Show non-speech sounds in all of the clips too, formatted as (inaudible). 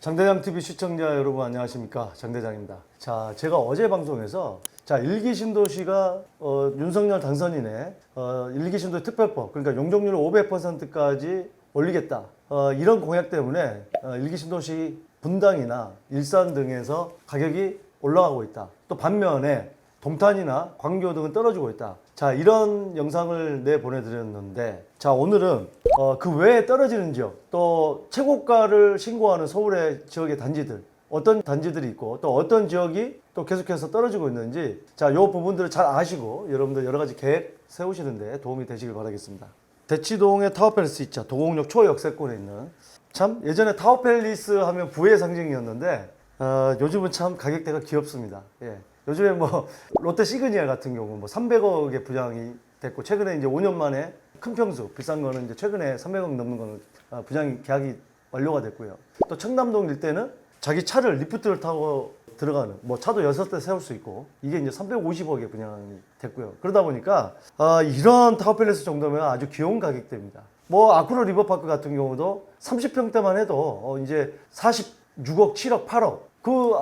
장대장 TV 시청자 여러분 안녕하십니까 장대장입니다. 자 제가 어제 방송에서 자 일기 신도시가 어, 윤석열 당선인의 어, 일기 신도 특별법 그러니까 용적률을 500%까지 올리겠다 어, 이런 공약 때문에 어, 일기 신도시 분당이나 일산 등에서 가격이 올라가고 있다. 또 반면에 동탄이나 광교 등은 떨어지고 있다. 자, 이런 영상을 내 보내드렸는데, 자, 오늘은 어, 그 외에 떨어지는 지역, 또 최고가를 신고하는 서울의 지역의 단지들, 어떤 단지들이 있고, 또 어떤 지역이 또 계속해서 떨어지고 있는지, 자, 요 부분들을 잘 아시고, 여러분들 여러 가지 계획 세우시는데 도움이 되시길 바라겠습니다. 대치동의 타워팰리스 있죠. 도곡역 초역세권에 있는. 참, 예전에 타워팰리스 하면 부의 상징이었는데, 어, 요즘은 참 가격대가 귀엽습니다. 예. 요즘에 뭐 (laughs) 롯데 시그니엘 같은 경우 뭐 300억의 분양이 됐고 최근에 이제 5년 만에 큰 평수 비싼 거는 이제 최근에 300억 넘는 거는 아, 분양이 계약이 완료가 됐고요. 또 청담동 일대는 자기 차를 리프트를 타고 들어가는 뭐 차도 여섯 대 세울 수 있고 이게 이제 350억에 분양이 됐고요. 그러다 보니까 아, 이런 타워팰리스 정도면 아주 귀여운 가격대입니다. 뭐 아쿠로 리버파크 같은 경우도 30평대만 해도 어, 이제 46억, 7억, 8억 그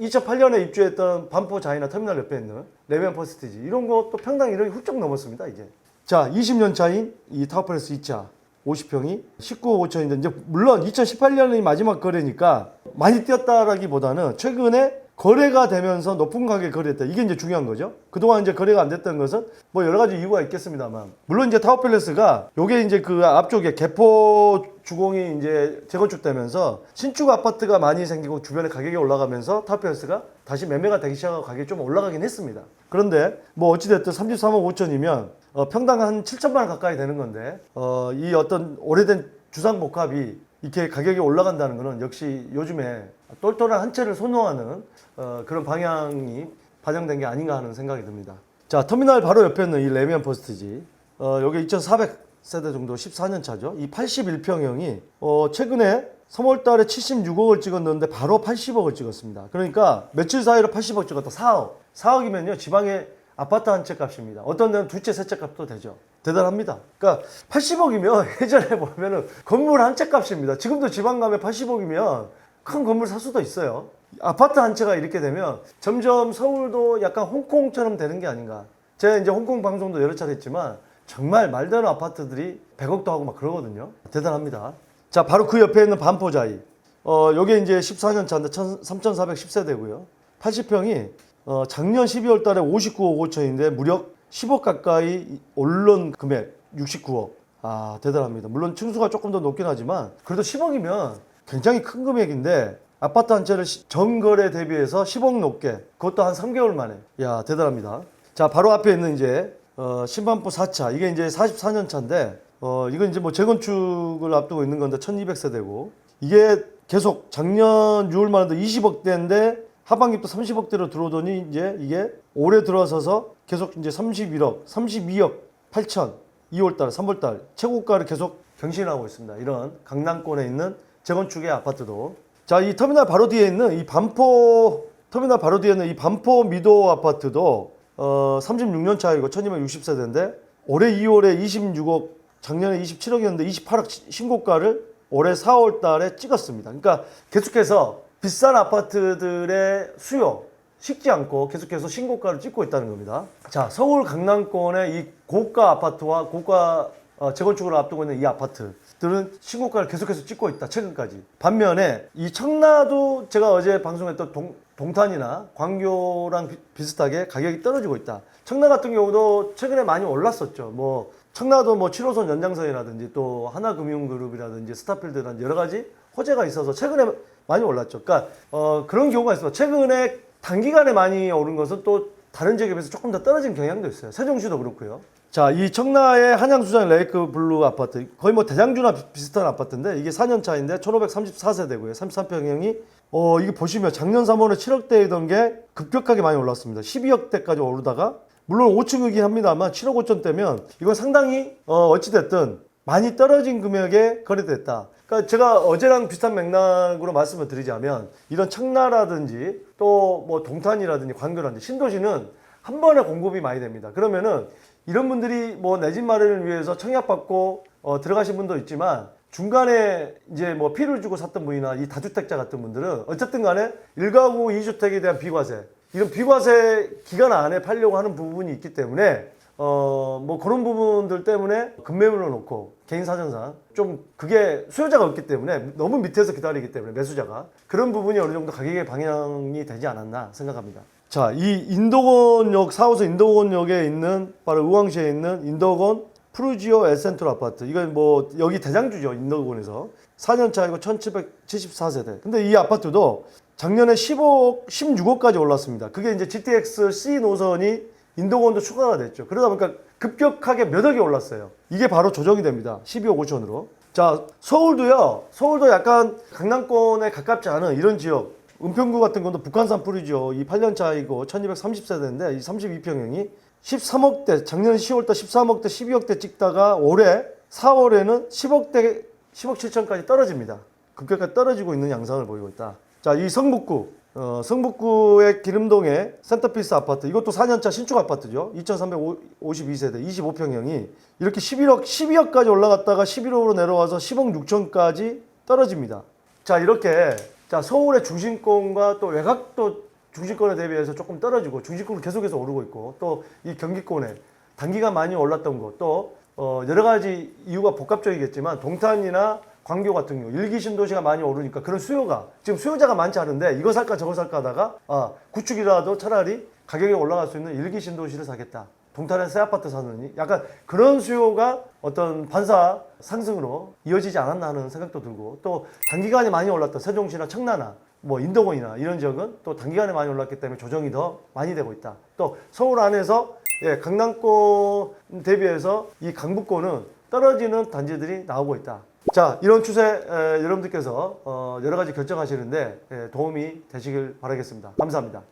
2008년에 입주했던 반포 자이나 터미널 옆에 있는 레미안 퍼스티지 이런 것도 평당 1억이 훌쩍 넘었습니다 이제 자 20년 차인 이 타워팰리스 2차 50평이 19억 5천인데 이제 물론 2018년이 마지막 거래니까 많이 뛰었다라기보다는 최근에 거래가 되면서 높은 가격에 거래했다. 이게 이제 중요한 거죠. 그동안 이제 거래가 안 됐던 것은 뭐 여러 가지 이유가 있겠습니다만. 물론 이제 타워팰리스가 요게 이제 그 앞쪽에 개포 주공이 이제 재건축되면서 신축 아파트가 많이 생기고 주변에 가격이 올라가면서 타워팰리스가 다시 매매가 되기 시작하고 가격이 좀 올라가긴 했습니다. 그런데 뭐 어찌됐든 33억 5천이면 어, 평당 한 7천만 원 가까이 되는 건데 어, 이 어떤 오래된 주상복합이 이렇게 가격이 올라간다는 것은 역시 요즘에 똘똘한 한 채를 선호하는 어, 그런 방향이 반영된 게 아닌가 하는 생각이 듭니다. 자, 터미널 바로 옆에 있는 이 레미안 포스트지. 어, 여기 2,400 세대 정도 14년 차죠. 이 81평형이 어, 최근에 3월 달에 76억을 찍었는데 바로 80억을 찍었습니다. 그러니까 며칠 사이로 80억 찍었다. 4억. 4억이면요. 지방의 아파트 한 채 값입니다. 어떤 데는 두 채, 세 채 값도 되죠. 대단합니다. 그러니까 80억이면 (laughs) 예전에 보면은 건물 한 채 값입니다. 지금도 지방 가면 80억이면 큰 건물 살 수도 있어요. 아파트 한 채가 이렇게 되면 점점 서울도 약간 홍콩처럼 되는 게 아닌가. 제가 이제 홍콩 방송도 여러 차례 했지만 정말 말대로 아파트들이 100억도 하고 막 그러거든요. 대단합니다. 자, 바로 그 옆에 있는 반포자이. 어, 요게 이제 14년 차인데 3,410세대고요. 80평이 어, 작년 12월 달에 59억 5천인데 무려 10억 가까이 오른 금액 69억. 아, 대단합니다. 물론 층수가 조금 더 높긴 하지만 그래도 10억이면 굉장히 큰 금액인데 아파트 한 채를 시- 전거래 대비해서 10억 높게 그것도 한 3개월 만에. 야, 대단합니다. 자, 바로 앞에 있는 이제 어, 신반포 4차. 이게 이제 44년 차인데 어, 이건 이제 뭐 재건축을 앞두고 있는 건데 1200세대고 이게 계속 작년 6월만 해도 20억대인데 하반기부터 30억대로 들어오더니 이제 이게 올해 들어서서 계속 이제 31억, 32억 8천 2월달, 3월달 최고가를 계속 경신하고 있습니다. 이런 강남권에 있는 재건축의 아파트도 자, 이 터미널 바로 뒤에 있는 이 반포 터미널 바로 뒤에 있는 이 반포 미도 아파트도 어, 36년 차이고 1260세대인데 올해 2월에 26억, 작년에 27억이었는데 28억 시- 신고가를 올해 4월 달에 찍었습니다. 그러니까 계속해서 비싼 아파트들의 수요 식지 않고 계속해서 신고가를 찍고 있다는 겁니다. 자, 서울 강남권의 이 고가 아파트와 고가 어, 재건축을 앞두고 있는 이 아파트들은 신고가를 계속해서 찍고 있다 최근까지 반면에 이 청라도 제가 어제 방송했던 동, 동탄이나 광교랑 비, 비슷하게 가격이 떨어지고 있다 청라 같은 경우도 최근에 많이 올랐었죠 뭐 청라도 뭐 7호선 연장선이라든지 또 하나금융그룹이라든지 스타필드라든지 여러 가지 호재가 있어서 최근에 많이 올랐죠 그러니까 어, 그런 경우가 있어요 최근에 단기간에 많이 오른 것은 또 다른 지역에 비해서 조금 더 떨어진 경향도 있어요. 세종시도 그렇고요. 자, 이 청라의 한양수장 레이크 블루 아파트 거의 뭐 대장주나 비- 비슷한 아파트인데 이게 4년 차인데 1534세대고요. 33평형이 어 이게 보시면 작년 3월에 7억대이던 게 급격하게 많이 올랐습니다. 12억대까지 오르다가 물론 5층이긴 합니다만 7억 5천대면 이건 상당히 어 어찌 됐든 많이 떨어진 금액에 거래됐다. 그러니까 제가 어제랑 비슷한 맥락으로 말씀을 드리자면 이런 청라라든지 또 뭐 동탄이라든지 광교라든지 신도시는 한 번에 공급이 많이 됩니다. 그러면은 이런 분들이 뭐 내 집 마련을 위해서 청약받고 어, 들어가신 분도 있지만 중간에 이제 뭐 피를 주고 샀던 분이나 이 다주택자 같은 분들은 어쨌든 간에 1가구 2주택에 대한 비과세 이런 비과세 기간 안에 팔려고 하는 부분이 있기 때문에 어 뭐 그런 부분들 때문에 급매물로 놓고 개인 사정상 좀 그게 수요자가 없기 때문에 너무 밑에서 기다리기 때문에 매수자가 그런 부분이 어느 정도 가격의 방향이 되지 않았나 생각합니다. 자, 이 인도건역 4호선 인도건역에 있는 바로 의왕시에 있는 인도건 프루지오 에센트로 아파트. 이건 뭐 여기 대장주죠 인도건에서 4년차이고 1,774세대. 근데 이 아파트도 작년에 15억, 16억까지 올랐습니다. 그게 이제 GTX C 노선이 인도건도 추가가 됐죠. 그러다 보니까 급격하게 몇 억이 올랐어요. 이게 바로 조정이 됩니다. 12억 5천으로. 자, 서울도요. 서울도 약간 강남권에 가깝지 않은 이런 지역. 은평구 같은 건도 북한산 뿌리죠. 이 8년 차이고 1230세대인데 이 32평형이 13억대, 작년 10월달 13억대, 12억대 찍다가 올해 4월에는 10억대, 10억 7천까지 떨어집니다. 급격하게 떨어지고 있는 양상을 보이고 있다. 자, 이 성북구, 어, 성북구의 기름동의 센터피스 아파트, 이것도 4년차 신축 아파트죠. 2352세대, 25평형이 이렇게 11억, 12억까지 올라갔다가 11억으로 내려와서 10억 6천까지 떨어집니다. 자, 이렇게 자, 서울의 중심권과 또 외곽도 중심권에 대비해서 조금 떨어지고 중심권은 계속해서 오르고 있고 또 이 경기권에 단기간 많이 올랐던 곳또 어, 여러 가지 이유가 복합적이겠지만 동탄이나 광교 같은 경우 일기 신도시가 많이 오르니까 그런 수요가 지금 수요자가 많지 않은데 이거 살까 저거 살까 하다가 아 구축이라도 차라리 가격이 올라갈 수 있는 일기 신도시를 사겠다. 동탄에 새 아파트 사느니 약간 그런 수요가 어떤 반사 상승으로 이어지지 않았나 하는 생각도 들고 또 단기간에 많이 올랐던 세종시나 청라나 뭐 인도권이나 이런 지역은 또 단기간에 많이 올랐기 때문에 조정이 더 많이 되고 있다. 또 서울 안에서 예, 강남권 대비해서 이 강북권은 떨어지는 단지들이 나오고 있다. 자, 이런 추세 에, 여러분들께서 어, 여러 가지 결정하시는데 예, 도움이 되시길 바라겠습니다. 감사합니다.